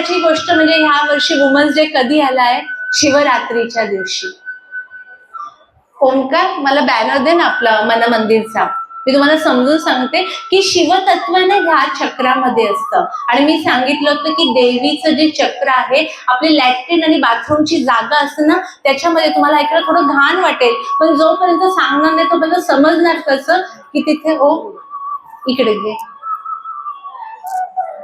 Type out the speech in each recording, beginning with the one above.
आनंदाची गोष्ट म्हणजे ह्या वर्षी वुमन्स डे कधी आलाय? शिवरात्रीच्या दिवशी. ओंकार मला बॅनर दे ना आपला मन मंदिरचा मी तुम्हाला समजून सांगते की शिवतत्वाने ह्या चक्रामध्ये असतं. आणि मी सांगितलं होतं की देवीचं जे चक्र आहे आपली लॅट्रिन आणि बाथरूमची जागा असते ना त्याच्यामध्ये तुम्हाला ऐकायला थोडं घाण वाटेल. पण जोपर्यंत सांगणार नाही तोपर्यंत समजणार कसं? की तिथे हो इकडे घे.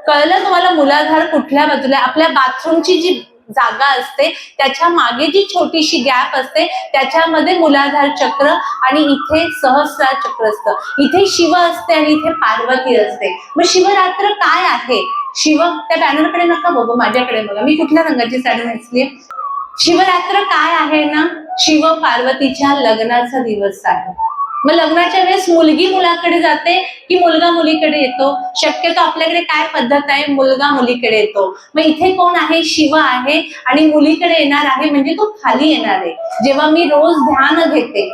कळलं तुम्हाला मुलाधार कुठल्या बाजूला आपल्या बाथरूमची जी जागा असते त्याच्यामागे जी छोटीशी गॅप असते त्याच्यामध्ये मुलाधार चक्र आणि इथे सहस्रार चक्र असतं. इथे शिव असते आणि इथे पार्वती असते. मग शिवरात्र काय आहे? शिव त्या बॅनरकडे नका बघू माझ्याकडे बघा. मी कुठल्या रंगाची साडी नेसली? शिवरात्र काय आहे ना? शिव पार्वतीच्या लग्नाचा दिवस आहे. मग लग्नाच्या वेळेस मुलगी मुलाकडे जाते की मुलगा मुलीकडे येतो? शक्यतो आपल्याकडे काय पद्धत आहे? मुलगा मुलीकडे येतो. मग इथे कोण आहे? शिव आहे आणि मुलीकडे येणार आहे म्हणजे तो खाली येणार आहे. जेव्हा मी रोज ध्यान घेते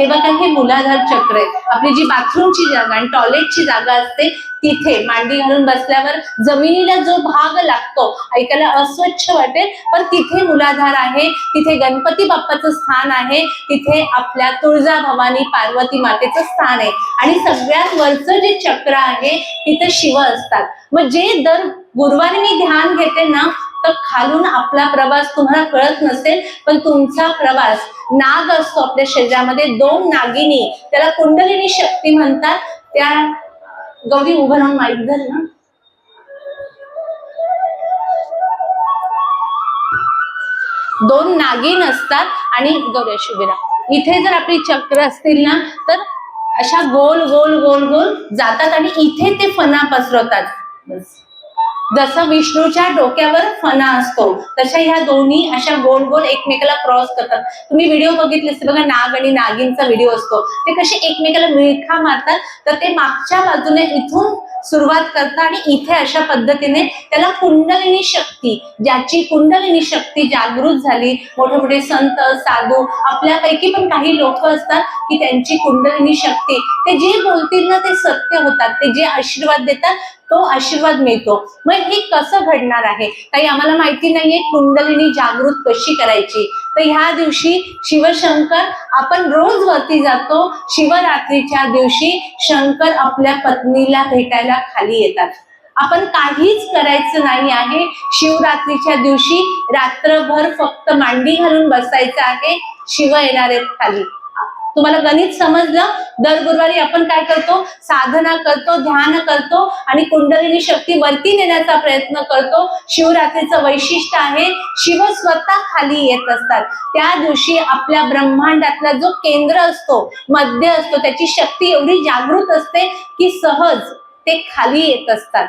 हे बघा हे मुलाधार चक्र आहे. आपली जी बाथरूमची जागा आणि टॉयलेटची जागा असते तिथे मांडी घालून बसल्यावर जमिनीला जो भाग लागतो ऐकायला अस्वच्छ वाटेल. पण तिथे मुलाधार आहे तिथे गणपती बाप्पाचं स्थान आहे तिथे आपल्या तुळजा भवानी पार्वती मातेचं स्थान आहे. आणि सगळ्यात वरचं जे चक्र आहे तिथे शिव असतात. मग जे दर गुरुवारी मी ध्यान घेते ना तर खालून आपला प्रवास तुम्हाला कळत नसेल पण तुमचा प्रवास नाग असतो आपल्या शरीरामध्ये दोन नागिनी त्याला कुंडलिनी शक्ती म्हणतात. त्या गौरी उभं राहून माहीत झालं ना. दोन नागिन असतात आणि गौरी अशी इथे जर आपली चक्र असतील ना तर अशा गोल गोल गोल गोल जातात आणि इथे ते फणा पसरवतात. बस. जसं विष्णूच्या डोक्यावर फणा असतो तशा ह्या दोन्ही अशा गोल गोल एकमेकाला क्रॉस करतात. तुम्ही व्हिडिओ बघितले असते बघा नाग आणि नागिनचा व्हिडिओ असतो. ते कसे एकमेकाला मिळखा मारतात तर ते मागच्या बाजूने इथून सुरुवात करतात आणि इथे अशा पद्धतीने त्याला कुंडलिनी शक्ती ज्याची कुंडलिनी शक्ती जागृत झाली. मोठे मोठे संत साधू आपल्यापैकी पण काही लोक असतात की त्यांची कुंडलिनी शक्ती ते जे बोलतील ना ते सत्य होतात ते जे आशीर्वाद देतात तो आशीर्वाद मिळतो. मग हे कसं घडणार आहे? काही आम्हाला माहिती नाहीये कुंडलिनी जागृत कशी करायची? तर ह्या दिवशी शिवशंकर आपण रोज वरती जातो. शिवरात्रीच्या दिवशी शंकर आपल्या पत्नीला भेटायला खाली येतात. आपण काहीच करायचं नाही आहे. शिवरात्रीच्या दिवशी रात्रभर फक्त मांडी घालून बसायचं आहे. शिव येणार आहेत खाली. तुम्हाला गणित समजलं दर गुरुवारी आपण काय करतो? साधना करतो ध्यान करतो आणि कुंडलिनी शक्ती वरती नेण्याचा प्रयत्न करतो. शिवरात्रीचं वैशिष्ट्य आहे शिव स्वतः खाली येत असतात. त्या दिवशी आपल्या ब्रह्मांडातला जो केंद्र असतो मध्य असतो त्याची शक्ती एवढी जागृत असते की सहज ते खाली येत असतात.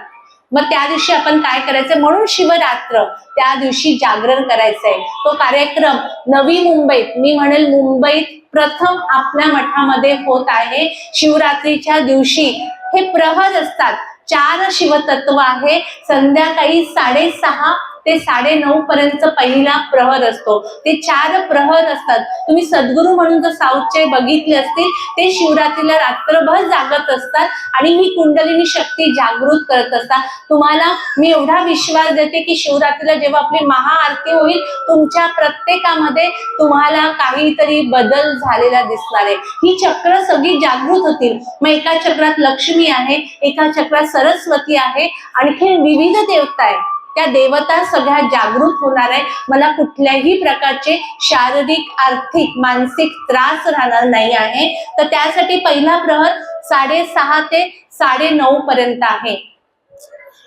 मग त्या दिवशी आपण काय करायचंय म्हणून शिवरात्र त्या दिवशी जागरण करायचंय. तो कार्यक्रम नवी मुंबईत मी म्हणेल मुंबईत प्रथम आपल्या मठामध्ये होत आहे. शिवरात्रीच्या दिवशी हे प्रहर असतात. चार शिवतत्व आहे. संध्याकाळी साडेसहा ते साडे नऊ पर्यंत पहिला प्रहर असतो. ते चार प्रहर असतात. तुम्ही सद्गुरू म्हणून जर साऊथचे बघितले असतील ते शिवरात्रीला रात्रभर जागत असतात आणि ही कुंडलिनी शक्ती जागृत करत असतात. तुम्हाला मी एवढा विश्वास देते की शिवरात्रीला जेव्हा आपली महाआरती होईल तुमच्या प्रत्येकामध्ये तुम्हाला काहीतरी बदल झालेला दिसणार आहे. ही चक्र सगळी जागृत होतील. मग एका चक्रात लक्ष्मी आहे एका चक्रात सरस्वती आहे आणखी विविध देवता आहे त्या देवता सगळ्या जागृत होणार आहे मला कुठल्याही प्रकारचे शारीरिक आर्थिक मानसिक त्रास राहणार नाही आहे. तर त्यासाठी पहिला प्रहर साडेसहा ते साडे नऊ पर्यंत आहे.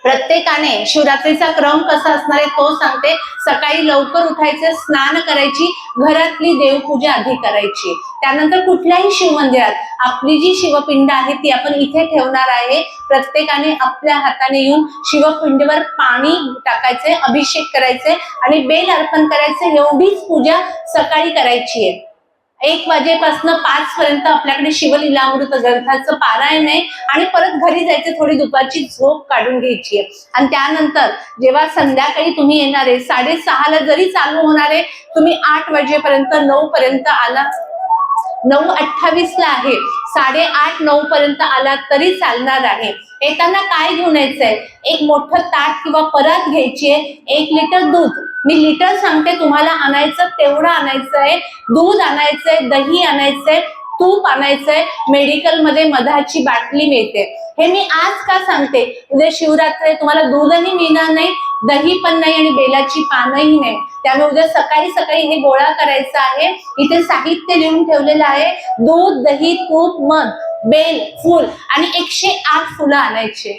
प्रत्येकाने शिवरात्रीचा क्रम कसा असणार आहे तो सांगते. सकाळी लवकर उठायचे स्नान करायची घरातली देवपूजा आधी करायची. त्यानंतर कुठल्याही शिवमंदिरात आपली जी शिवपिंड आहे ती आपण इथे ठेवणार आहे. प्रत्येकाने आपल्या हाताने येऊन शिवपिंडवर पाणी टाकायचे अभिषेक करायचे आणि बेल अर्पण करायचे. एवढीच पूजा सकाळी करायची आहे. एक वाजेपासून पाच पर्यंत आपल्याकडे शिवलीलामृत ग्रंथाचं पारायण आहे आणि परत घरी जायचं थोडी दुपारची झोप काढून घ्यायची आहे. आणि त्यानंतर जेव्हा संध्याकाळी तुम्ही येणार आहे साडेसहाला जरी चालू होणार आहे तुम्ही आठ वाजेपर्यंत नऊ पर्यंत आला नऊ अठ्ठावीस ला आहे साडेआठ नऊ पर्यंत आला तरी चालणार आहे. येताना काय घेऊन यायचंय एक मोठं ताट किंवा परत घ्यायची आहे एक लिटर दूध. मी लिटर सांगते तुम्हाला आणायचं तेवढं आणायचंय दूध आणायचंय दही आणायचंय तूप आणायचंय मेडिकलमध्ये मधाची बाटली मिळते. हे मी आज का सांगते? उद्या शिवरात्र तुम्हाला दूधही मिळणार नाही दही पण नाही आणि बेलाची पानही नाही. त्यामुळे उद्या सकाळी सकाळी हे गोळा करायचं आहे. इथे साहित्य लिहून ठेवलेलं आहे दूध दही तूप मध. बेल फूल आणि एकशे आठ फुलं आणायचे.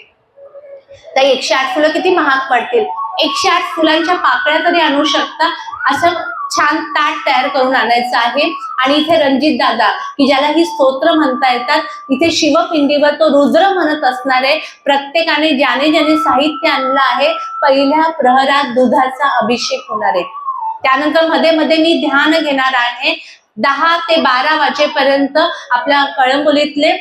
तर एकशे आठ फुलं किती महाग पडतील? एकशे आठ फुलांच्या पाकळ्या तरी आणू शकता. असं छान ताट तयार करून आणायचं आहे. आणि इथे रणजित दादा की ज्याला ही स्तोत्र म्हणता येतात इथे शिवपिंडीवर तो रुद्र म्हणत असणारे प्रत्येकाने ज्याने ज्याने साहित्य आणलं आहे पहिल्या प्रहरात दुधाचा अभिषेक होणार आहे. त्यानंतरमध्ये मध्ये मी ध्यान घेणार आहे. दहा ते बारा वाजेपर्यंत आपल्या कळंबोलीतले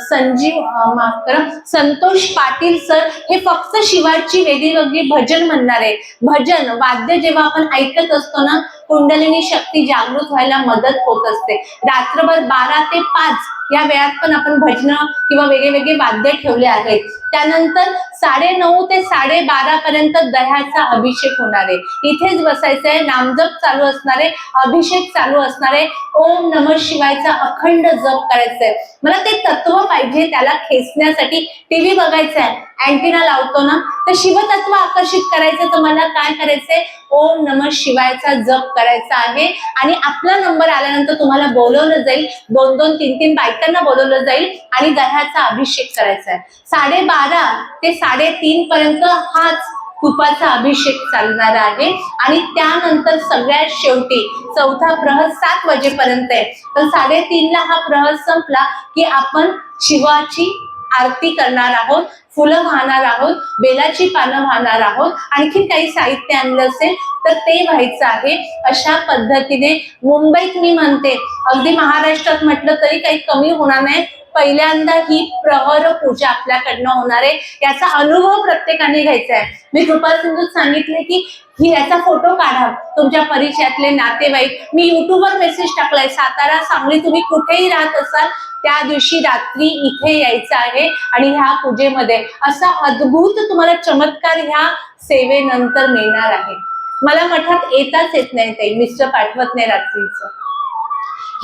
संजीव अं, माफ करा संतोष पाटील सर हे फक्त शिवाची वेगळी वेगळी भजन म्हणणार आहे भजन वाद्य जेव्हा आपण ऐकत असतो ना कुंडलिनी शक्ती जागृत व्हायला मदत होत असते. रात्रभर बारा ते पाच या वेळात पण आपण भजन किंवा वेगळे वेगळे वाद्य ठेवले आहेत. त्यानंतर साडे नऊ ते साडे बारा पर्यंत दह्याचा अभिषेक होणार आहे. इथेच बसायचं आहे नामजप चालू असणार आहे अभिषेक चालू असणार आहे. ओम नम शिवायचा अखंड जप करायचा आहे मला ते तत्व पाहिजे त्याला खेचण्यासाठी टीव्ही बघायचा आहे अँटिना लावतो ना तर शिवतत्व आकर्षित करायचं तर मला काय करायचंय? ओम नम शिवायचा जप करायचा आहे. आणि आपला नंबर आल्यानंतर तुम्हाला बोलवलं जाईल. दोन दोन तीन तीन बायकांना बोलवलं जाईल आणि दह्याचा अभिषेक करायचा आहे साडेबारा ते साडेतीन पर्यंत हाच तुपाचा अभिषेक चालणार आहे. आणि त्यानंतर सगळ्यात शेवटी चौथा प्रहर सात वाजेपर्यंत आहे. तर साडेतीनला हा प्रहर संपला की आपण शिवाची आरती करणार आहोत फुलं वाहणार आहोत बेलाची पानं वाहणार आहोत आणखी काही साहित्य आणलं असेल तर ते व्हायचं आहे. अशा पद्धतीने मुंबईत मी म्हणते अगदी महाराष्ट्रात म्हटलं तरी काही कमी होणार नाही. पहिल्यांदा ही प्रहर पूजा आपल्याकडनं होणार आहे. याचा अनुभव प्रत्येकाने घ्यायचा आहे मी कृपा सिंधूत सांगितले की ही याचा फोटो काढा. तुमच्या परिचयातले नातेवाईक. मी युट्यूबवर मेसेज टाकलाय. सातारा सांगली तुम्ही कुठेही राहत असाल त्या दिवशी रात्री इथे यायचं आहे आणि ह्या पूजेमध्ये. असा अद्भुत तुम्हाला चमत्कार ह्या सेवेनंतर मिळणार आहे. मला मठात येताच येत नाही ते मिस्टर पाठवत नाही रात्रीचं.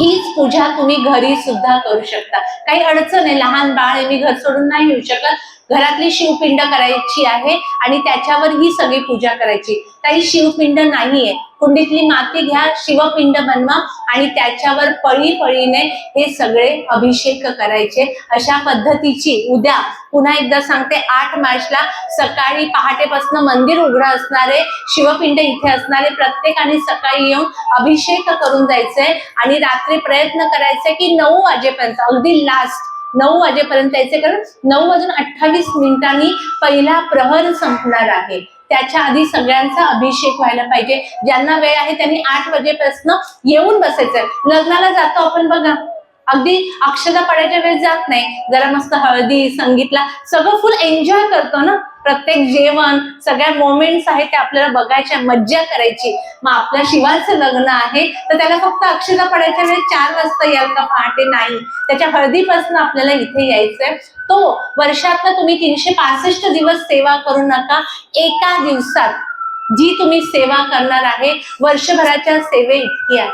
हीच पूजा तुम्ही घरी सुद्धा करू शकता. काही अडचण आहे लहान बाळ आहे मी घर सोडून नाही येऊ शकत. घरातली शिवपिंड करायची आहे आणि त्याच्यावर ही सगळी पूजा करायची. काही शिवपिंड नाहीये. कुंडीतली माती घ्या शिवपिंड बनवा आणि त्याच्यावर पळी पळीने हे सगळे अभिषेक करायचे. अशा पद्धतीची उद्या पुन्हा एकदा सांगते आठ मार्चला सकाळी पहाटेपासून मंदिर उघडं असणारे शिवपिंड इथे असणारे प्रत्येकाने सकाळी येऊन अभिषेक करून जायचंय आणि रात्री प्रयत्न करायचे की नऊ वाजेपर्यंत अगदी लास्ट नऊ वाजेपर्यंत यायचे कारण नऊ वाजून अठ्ठावीस मिनिटांनी पहिला प्रहर संपणार आहे. त्याच्या आधी सगळ्यांचा अभिषेक व्हायला पाहिजे. ज्यांना वेळ आहे त्यांनी आठ वाजेपासून येऊन बसायचंय. लग्नाला जातो आपण बघा. अगदी अक्षता पडायच्या वेळेस जात नाही. जरा मस्त हळदी संगीतला सगळं फुल एन्जॉय करतो ना. प्रत्येक जेवण सगळ्या मोमेंट्स आहेत ते आपल्याला बघायच्या मज्जा करायची. मग आपल्या शिवाचं लग्न आहे तर त्याला फक्त अक्षता पडायच्या वेळेस चार वाजता याल का? पहाटे नाही. त्याच्या हळदीपासून आपल्याला इथे यायचंय. तो वर्षातनं तुम्ही तीनशे पासष्ट दिवस सेवा करू नका. एका दिवसात जी तुम्ही सेवा करणार आहे वर्षभराच्या सेवे इतकी आहे.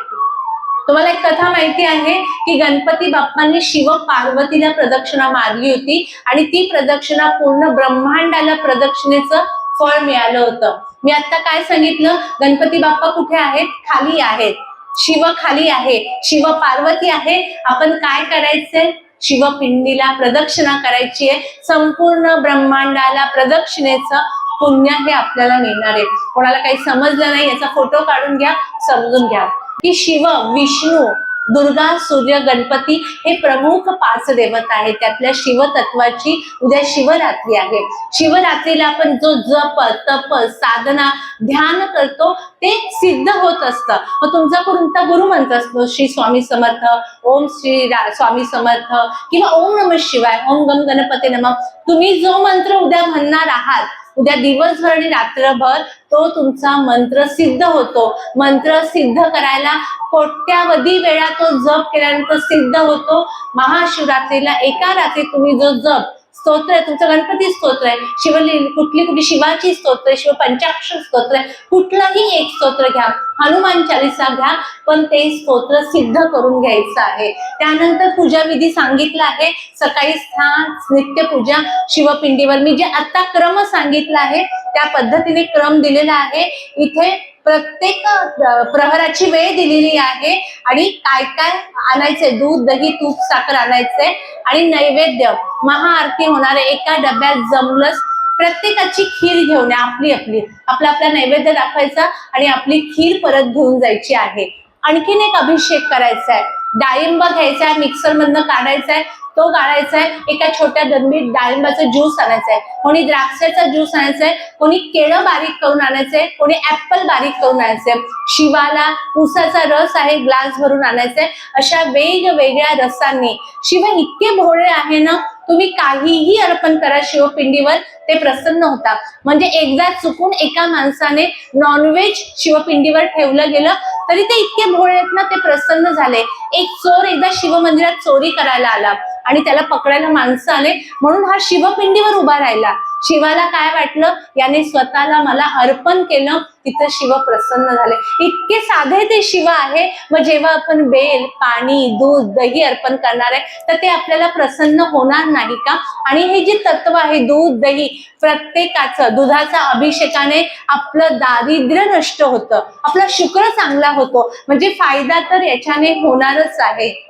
तुम्हाला एक कथा माहिती आहे की गणपती बाप्पांनी शिव पार्वतीला प्रदक्षिणा मारली होती आणि ती प्रदक्षिणा पूर्ण ब्रह्मांडाला प्रदक्षिणेचं फळ मिळालं होतं. मी आता काय सांगितलं? गणपती बाप्पा कुठे आहेत? खाली आहेत. शिव खाली आहे. शिव पार्वती आहे. आपण काय करायचंय? शिवपिंडीला प्रदक्षिणा करायची आहे. संपूर्ण ब्रह्मांडाला प्रदक्षिणेचं पुण्य हे आपल्याला मिळणार आहे. कोणाला काही समजलं नाही याचा फोटो काढून घ्या समजून घ्या. की शिव विष्णू दुर्गा सूर्य गणपती हे प्रमुख पाच देवता आहेत. त्यातल्या शिवतत्वाची उद्या शिवरात्री आहे. शिवरात्रीला आपण जो जप तप साधना ध्यान करतो ते सिद्ध होत असतं. मग तुमचा कोणता गुरुमंत्र असतो श्री स्वामी समर्थ ओम श्री स्वामी समर्थ किंवा ओम नम शिवाय ओम गम गणपती नम तुम्ही जो मंत्र उद्या म्हणणार आहात उद्या दिवसभर आणि रात्रभर तो तुमचा मंत्र सिद्ध होतो. मंत्र सिद्ध करायला कोट्यावधी वेळा तो जप केल्यानंतर सिद्ध होतो. महाशिवरात्रीला एका रात्री तुम्ही जो जप स्तोत्र आहे तुमचं गणपती स्तोत्र आहे शिवली कुठली कुठली शिवाची स्तोत्र आहे शिव पंचाक्षर स्तोत्र आहे कुठलंही एक स्तोत्र घ्या हनुमान चालिसा घ्या पण ते स्तोत्र सिद्ध करून घ्यायचं आहे. त्यानंतर पूजा विधी सांगितला आहे सकाळी स्नान नित्यपूजा शिवपिंडीवर. मी जे आता क्रम सांगितला आहे त्या पद्धतीने क्रम दिलेला आहे. इथे प्रत्येक प्रहराची वेळ दिलेली आहे. आणि काय काय आणायचंय? दूध दही तूप साखर आणायचंय. आणि नैवेद्य महाआरती होणार आहे एका डब्यात जमलंच प्रत्येकाची खीर घेऊन या आपली आपली. आपला आपला नैवेद्य दाखवायचा आणि आपली खीर परत घेऊन जायची आहे. आणखीन एक अभिषेक करायचा आहे डाळिंब घ्यायचा आहे मिक्सर मधनं काढायचा आहे तो गाळायचा आहे एका छोट्या दंबीत डाळिंबाचा ज्यूस आणायचा आहे कोणी द्राक्षाचा ज्यूस आणायचा आहे कोणी केळं बारीक करून आणायचंय कोणी ऍपल बारीक करून आणायचंय. शिवाला ऊसाचा रस आहे ग्लास भरून आणायचंय. अशा वेगवेगळ्या रसांनी. शिवाय इतके भोळे आहे ना तुम्ही काहीही अर्पण करा शिवपिंडीवर ते प्रसन्न होता. म्हणजे एकदा चुकून एका माणसाने नॉनव्हेज शिवपिंडीवर ठेवलं गेलं तरी ते इतके भोळे आहेत ना ते प्रसन्न झाले. एक चोर एकदा शिवमंदिरात चोरी करायला आला. आणि त्याला पकडायला माणसं आले. म्हणून हा शिवपिंडीवर उभा राहिला. शिवाला काय वाटलं? याने स्वतःला मला अर्पण केलं. तिथं शिव प्रसन्न झाले. इतके साधे ते शिव आहे. मग जेव्हा आपण बेल पाणी दूध दही अर्पण करणार आहे तर ते आपल्याला प्रसन्न होणार नाही का? आणि हे जे तत्व आहे दूध दही प्रत्येकाचं दुधाचा अभिषेकाने आपलं दारिद्र्य नष्ट होतं. आपला शुक्र चांगला होतो. म्हणजे फायदा तर याच्याने होणारच आहे.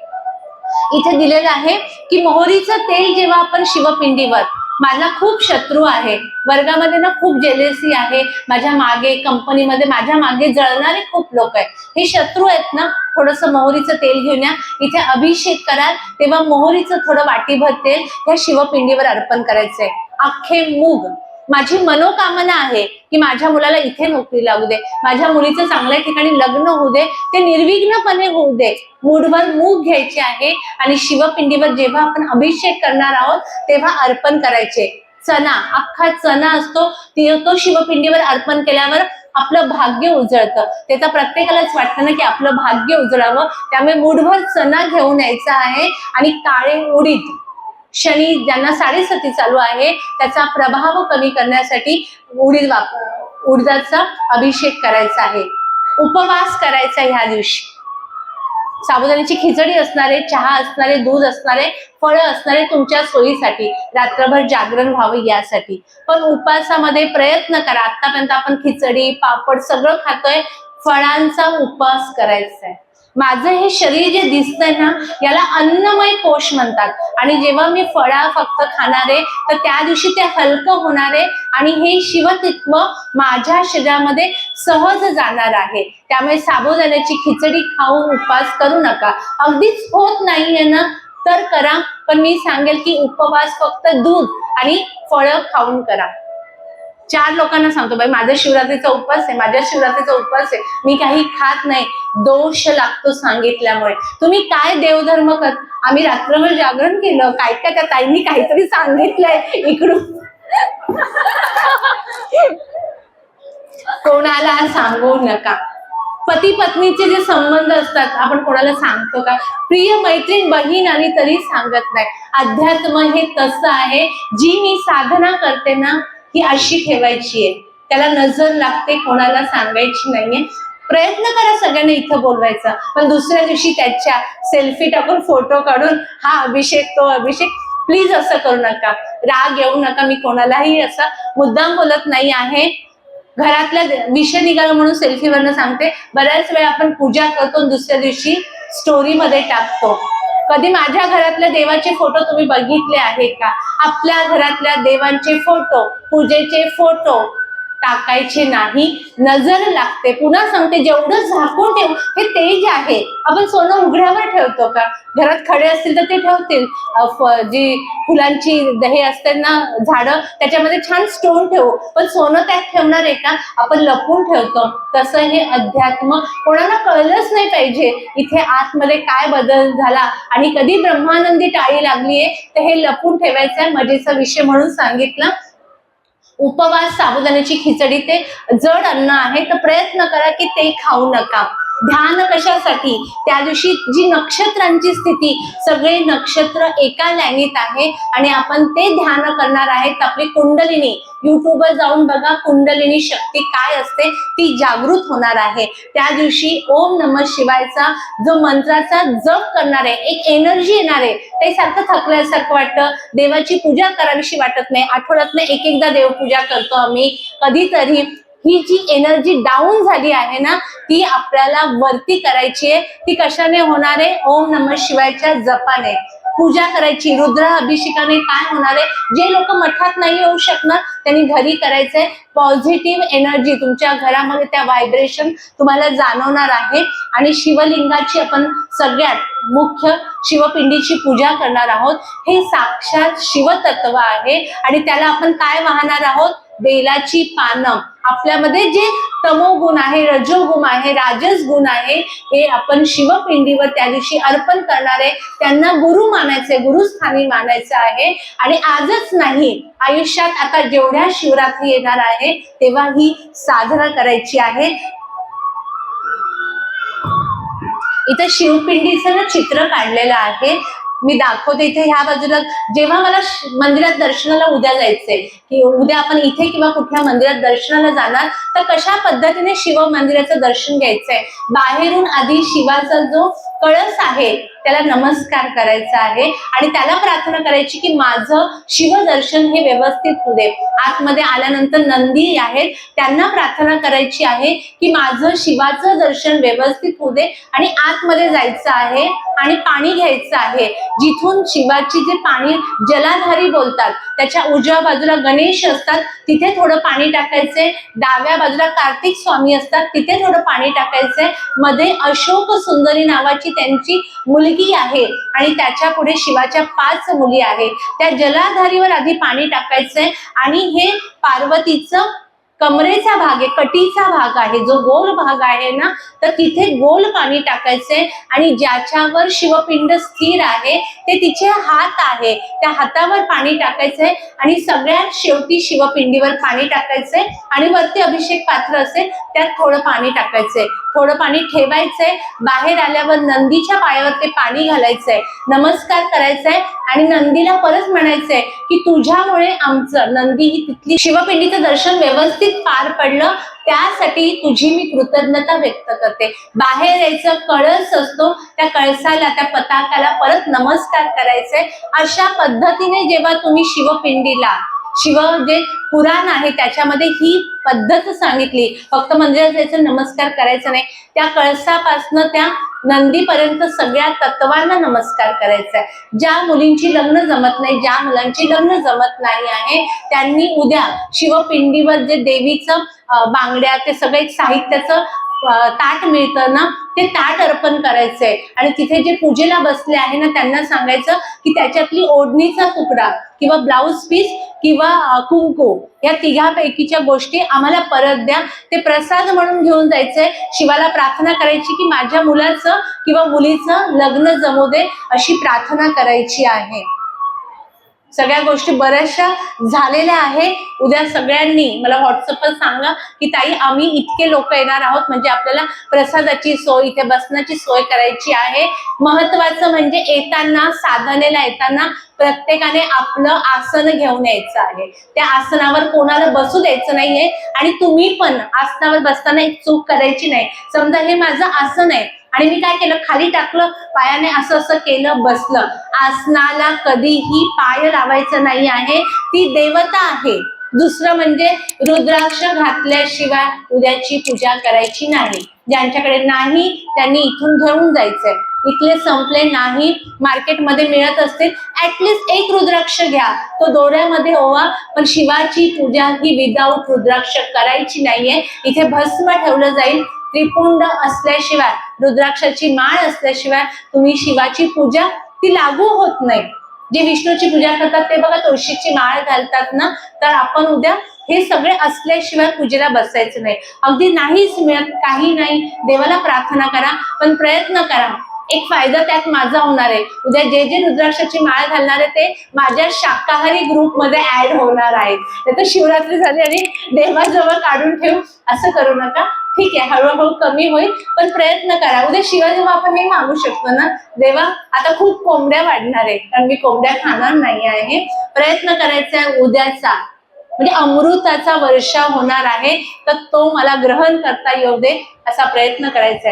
इथे दिलेलं आहे की मोहरीचं तेल जेव्हा आपण शिवपिंडीवर माझा खूप शत्रू आहे वर्गामध्ये ना खूप जेलेसी आहे माझ्या मागे कंपनीमध्ये माझ्या मागे जळणारे खूप लोक आहेत. हे शत्रू आहेत ना थोडस मोहरीचं तेल घेऊन या इथे अभिषेक कराल तेव्हा मोहरीचं थोडं वाटीभर तेल ह्या शिवपिंडीवर अर्पण करायचंय. अख्खे मूग. माझी मनोकामना आहे की माझ्या मुलाला इथे नोकरी लागू दे. माझ्या मुलीचं चांगल्या ठिकाणी लग्न होऊ दे. ते निर्विघ्नपणे होऊ दे. मूठभर मूग घ्यायचे आहे आणि शिवपिंडीवर जेव्हा आपण अभिषेक करणार आहोत तेव्हा अर्पण करायचे. चना अख्खा चना असतो ती तो शिवपिंडीवर अर्पण केल्यावर आपलं भाग्य उजळतं. त्याचा प्रत्येकालाच वाटतं ना की आपलं भाग्य उजळावं. त्यामुळे मूठभर चना घेऊन यायचा आहे आणि काळे उडीद शनी ज्यांना साडेसती चालू आहे त्याचा प्रभाव कमी करण्यासाठी उडीद वापर उडदाचा अभिषेक करायचा आहे. उपवास करायचा ह्या दिवशी. साबुदाण्याची खिचडी असणारे चहा असणारे दूध असणारे फळं असणारे तुमच्या सोयीसाठी रात्रभर जागरण व्हावं यासाठी. पण उपासामध्ये प्रयत्न करा. आतापर्यंत आपण खिचडी पापड सगळं खातोय. फळांचा उपवास करायचा आहे माझं हे शरीर जे दिसतंय ना याला अन्नमय कोश म्हणतात. आणि जेव्हा मी फळा फक्त खाणार आहे तर त्या दिवशी ते हलकं होणार आहे आणि हे शिवतत्व माझ्या शरीरामध्ये सहज जाणार आहे. त्यामुळे साबुदाण्याची खिचडी खाऊन उपवास करू नका. अगदीच होत नाहीये ना? तर करा. पण मी सांगेल की उपवास फक्त दूध आणि फळं खाऊन करा. चार लोकांना सांगतो बाई माझा शिवरात्रीचा उपवास आहे माझ्या शिवरात्रीचा उपवास आहे. मी काही खात नाही. दोष लागतो सांगितल्यामुळे. तुम्ही काय देवधर्म कर? आम्ही रात्रभर जागरण केलं काय काय त्या ताईंनी काहीतरी सांगितलंय इकडून. कोणाला सांगू नका. पती पत्नीचे जे संबंध असतात आपण कोणाला सांगतो का? प्रिय मैत्रीण बहीण आणि तरी सांगत नाही. अध्यात्म हे तसं आहे. जी मी साधना करते ना ही अशी ठेवायची आहे. त्याला नजर लागते कोणाला सांगायची नाहीये. प्रयत्न करा सगळ्यांना इथं बोलवायचा. पण दुसऱ्या दिवशी त्याच्या सेल्फी टाकून फोटो काढून हा अभिषेक तो अभिषेक. प्लीज असं करू नका. राग येऊ नका मी कोणालाही असं मुद्दाम बोलत नाही आहे. घरातला विषय निघाला म्हणून सेल्फीवरनं सांगते. बऱ्याच वेळा आपण पूजा करतो दुसऱ्या दिवशी स्टोरी मध्ये टाकतो. कधी माझ्या घरातल्या देवाचे फोटो तुम्ही बघितले आहे का? आपल्या घरातल्या देवांचे फोटो पूजेचे फोटो टाकायचे नाही. नजर लागते. पुन्हा सांगते जेवढं झाकून ठेव हे तेज आहे आपण सोनं उघड्यावर ठेवतो का? घरात खडे असतील तर ते ठेवतील. जी फुलांची हे असते ना झाडं त्याच्यामध्ये छान स्टोन ठेवू. पण सोनं त्यात ठेवणार आहे का? आपण लपून ठेवतो. तसं हे अध्यात्म कोणाला कळलंच नाही पाहिजे. इथे आतमध्ये काय बदल झाला? आणि कधी ब्रह्मानंदी टाळी लागलीये? तर हे लपून ठेवायचं आहे मजेचा विषय म्हणून सांगितलं. उपवास साबुदाण्याची खिचडी ते जड अन्न आहे तर प्रयत्न करा की ते खाऊ नका. ध्यान कशासाठी? त्या दिवशी जी नक्षत्रांची स्थिती सगळे नक्षत्र एका लाईनीत आहे आणि आपण ते ध्यान करणार आहेत आपली कुंडलिनी. युट्यूबवर जाऊन बघा कुंडलिनी शक्ती काय असते ती जागृत होणार आहे. त्या दिवशी ओम नम शिवायचा जो मंत्राचा जप करणार आहे एक एनर्जी येणार आहे ते सारखं थकल्यासारखं वाटतं. देवाची पूजा करावीशी वाटत नाही. आठवड्यातनं एक एकदा देवपूजा करतो आम्ही. कधीतरी ही जी एनर्जी डाऊन झाली आहे ना ती आपल्याला वरती करायची आहे. ती कशाने होणार आहे? ओम नम शिवायच्या जपाने. पूजा करायची. रुद्र अभिषेकाने काय होणार आहे? जे लोक मठात नाही येऊ शकणार त्यांनी घरी करायचंय. पॉझिटिव्ह एनर्जी तुमच्या घरामध्ये त्या व्हायब्रेशन तुम्हाला जाणवणार आहे. आणि शिवलिंगाची आपण सगळ्यात मुख्य शिवपिंडीची पूजा करणार आहोत. हे साक्षात शिवतत्व आहे. आणि त्याला आपण काय वाहणार आहोत? बेलाची पानं. आपल्यामध्ये जे तमोगुण आहे रजोगुण आहे राजस गुण आहे हे आपण शिवपिंडीवर त्या दिवशी अर्पण करणार आहे. त्यांना गुरु मानायचे गुरुस्थानी मानायचं आहे. आणि आजच नाही आयुष्यात आता जेवढ्या शिवरात्री येणार आहे तेव्हा ही साजरा करायची आहे. इथं शिवपिंडीचं ना चित्र काढलेलं आहे. मी दाखवते इथे ह्या बाजूला. जेव्हा मला मंदिरात दर्शनाला उद्या जायचंय की उद्या आपण इथे किंवा कुठल्या मंदिरात दर्शनाला जाणार तर कशा पद्धतीने शिव मंदिराचं दर्शन घ्यायचंय? बाहेरून आधी शिवाचा जो कळस आहे त्याला नमस्कार करायचा आहे आणि त्याला प्रार्थना करायची की माझं शिवदर्शन हे व्यवस्थित होऊ दे. आतमध्ये आल्यानंतर नंदी आहेत त्यांना प्रार्थना करायची आहे की माझं शिवाचं दर्शन व्यवस्थित होऊ दे आणि आतमध्ये जायचं आहे आणि पाणी घ्यायचं आहे. जिथून शिवाची जे पाणी जलाधारी बोलतात त्याच्या उजव्या बाजूला गणेश असतात तिथे थोडं पाणी टाकायचंय. डाव्या बाजूला कार्तिक स्वामी असतात तिथे थोडं पाणी टाकायचंय. मध्ये अशोक सुंदरी नावाची त्यांची मुलगी आहे आणि त्याच्या पुढे शिवाच्या पाच मुली आहे त्या जलाधारीवर आधी पाणी टाकायचंय आणि हे पार्वतीचं कमरेचा भाग आहे कटीचा भाग आहे. जो गोल भाग आहे ना तर तिथे गोल पाणी टाकायचंय आणि ज्याच्यावर शिवपिंड स्थिर आहे ते तिचे हात आहे. त्या हातावर पाणी टाकायचंय आणि सगळ्यात शेवटी शिवपिंडीवर पाणी टाकायचंय आणि वरती अभिषेक पात्र असेल त्यात थोडं पाणी टाकायचंय. थोडं पाणी ठेवायचंय. बाहेर आल्यावर नंदीच्या पायावर ते पाणी घालायचंय. नमस्कार करायचंय आणि नंदीला परत म्हणायचंय की तुझ्यामुळे आमचं नंदी ही तिथली शिवपिंडीचं दर्शन व्यवस्थित पार पडलं. त्यासाठी तुझी मी कृतज्ञता व्यक्त करते. बाहेर यायचं कळस असतो. त्या कळसाला त्या पताकाला परत नमस्कार करायचे अशा पद्धतीने जेव्हा तुम्ही शिवपिंडीला शिव जे पुराण आहे त्याच्यामध्ये ही पद्धत सांगितली. फक्त मंदिरात जायचं नमस्कार करायचं नाही. त्या कळसापासनं त्या नंदीपर्यंत सगळ्या तत्वांना नमस्कार करायचा आहे ज्या मुलींची लग्न जमत नाही ज्या मुलांची लग्न जमत नाही आहे त्यांनी उद्या शिवपिंडीवर जे देवीचं बांगड्या ते सगळं एक साहित्याचं ताट मिळतं ना ते ताट अर्पण करायचंय. आणि तिथे जे पूजेला बसले आहे ना त्यांना सांगायचं की त्याच्यातली ओढणीचा तुकडा किंवा ब्लाऊज पीस किंवा कुंकू या तिघापैकीच्या गोष्टी आम्हाला परत द्या. ते प्रसाद म्हणून घेऊन जायचंय. शिवाला प्रार्थना करायची की माझ्या मुलाचं किंवा मुलीचं लग्न जमू दे अशी प्रार्थना करायची आहे. सगळ्या गोष्टी बऱ्याचशा झालेल्या आहे उद्या सगळ्यांनी मला व्हॉट्सअपवर सांगा की ताई आम्ही इतके लोक येणार आहोत म्हणजे आपल्याला प्रसादाची सोय इथे बसण्याची सोय करायची आहे. महत्वाचं म्हणजे येताना साधनेला येताना प्रत्येकाने आपलं आसन घेऊन यायचं आहे. त्या आसनावर कोणाला बसू द्यायचं नाहीये आणि तुम्ही पण आसनावर बसताना एक चूक करायची नाही. समजा हे माझं आसन आहे आणि मी काय केलं? खाली टाकलं पायाने असं असं केलं बसलं. आसनाला कधीही पाय लावायचं नाही आहे. ती देवता आहे. दुसरं म्हणजे रुद्राक्ष घातल्याशिवाय उद्याची पूजा करायची नाही. ज्यांच्याकडे नाही त्यांनी इथून घेऊन जायचंय. इथले संपले नाही मार्केटमध्ये मिळत असतील ऍटलिस्ट एक रुद्राक्ष घ्या. तो दोऱ्यामध्ये ओवा पण शिवाची पूजा ही विदाऊट रुद्राक्ष करायची नाहीये. इथे भस्म ठेवलं जाईल. त्रिपुंड असल्याशिवाय रुद्राक्षाची माळ असल्याशिवाय तुम्ही शिवाची पूजा ती लागू होत नाही. जे विष्णूची पूजा करतात ते बघा तुळशीची माळ घालतात ना तर आपण उद्या हे सगळे असल्याशिवाय पूजेला बसायचं नाही. अगदी नाहीच मिळत काही नाही. देवाला प्रार्थना करा पण प्रयत्न करा. एक फायदा त्यात माझा होणार आहे. उद्या जे जे रुद्राक्षाची माळ घालणार आहे ते माझ्या शाकाहारी ग्रुपमध्ये ऍड होणार आहेत. नाही तर शिवरात्री झाली आणि देवाजवळ काढून ठेवू. असं करू नका. ठीक आहे हळूहळू कमी होईल पण प्रयत्न करा. उद्या शिवाय जेव्हा आपण हे मागू शकतो ना देवा आता खूप कोंबड्या वाढणार आहे कारण मी कोंबड्या खाणार नाही आहे. प्रयत्न करायचा आहे उद्याचा. म्हणजे अमृताचा वर्षा होणार आहे तर तो मला ग्रहण करता येऊ दे असा प्रयत्न करायचा आहे.